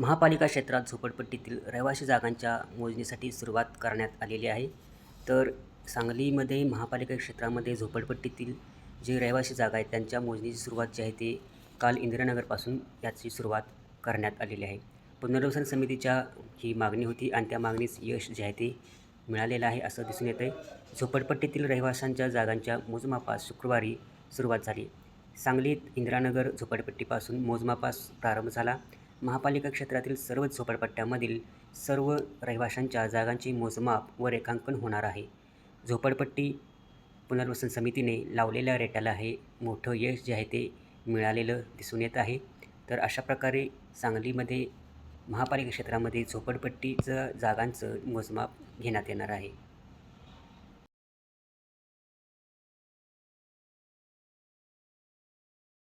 महापालिका क्षेत्रात झोपडपट्टीतील रहिवासी जागांच्या मोजणीसाठी सुरुवात करण्यात आलेली आहे. तर सांगलीमध्ये महापालिका क्षेत्रामध्ये झोपडपट्टीतील जे रहिवासी जागा आहेत त्यांच्या मोजणीची सुरुवात जी आहे ते काल इंदिरानगरपासून याची सुरुवात करण्यात आलेली आहे. पुनर्वसन समितीच्या ही मागणी होती आणि त्या मागणीस यश जे आहे ते मिळालेलं आहे असं दिसून येतं आहे झोपडपट्टीतील रहिवाशांच्या जागांच्या मोजमापास शुक्रवारी सुरुवात झाली. सांगलीत इंदिरानगर झोपडपट्टीपासून मोजमापास प्रारंभ झाला. महापालिका क्षेत्रातील सर्व झोपडपट्ट्यामधील सर्व रहिवाशांच्या जागांची मोजमाप व रेखांकन होणार आहे. झोपडपट्टी पुनर्वसन समितीने लावलेल्या रेटाला हे मोठं यश जे आहे ते मिळालेलं दिसून येत आहे. तर अशा प्रकारे सांगलीमध्ये महापालिका क्षेत्रामध्ये झोपडपट्टीचं जागांचं मोजमाप घेण्यात येणार आहे.